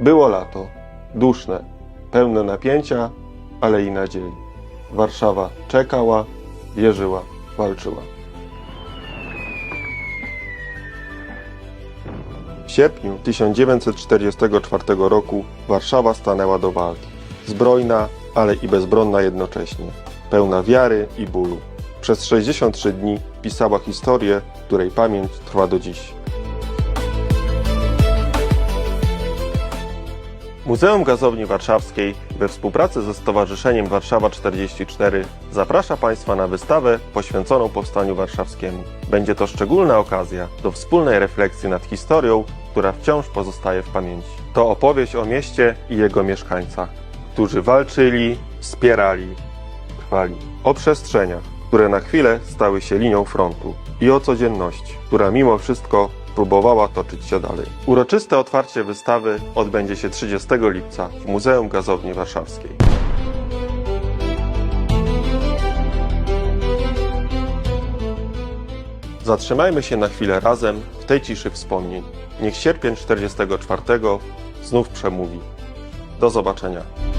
Było lato, duszne, pełne napięcia, ale i nadziei. Warszawa czekała, wierzyła, walczyła. W sierpniu 1944 roku Warszawa stanęła do walki. Zbrojna, ale i bezbronna jednocześnie. Pełna wiary i bólu. Przez 63 dni pisała historię, której pamięć trwa do dziś. Muzeum Gazowni Warszawskiej we współpracy ze Stowarzyszeniem Warszawa 44 zaprasza Państwa na wystawę poświęconą Powstaniu Warszawskiemu. Będzie to szczególna okazja do wspólnej refleksji nad historią, która wciąż pozostaje w pamięci. To opowieść o mieście i jego mieszkańcach, którzy walczyli, wspierali, trwali. O przestrzeniach, które na chwilę stały się linią frontu i o codzienności, która mimo wszystko próbowała toczyć się dalej. Uroczyste otwarcie wystawy odbędzie się 30 lipca w Muzeum Gazowni Warszawskiej. Zatrzymajmy się na chwilę razem w tej ciszy wspomnień. Niech sierpień 44 znów przemówi. Do zobaczenia.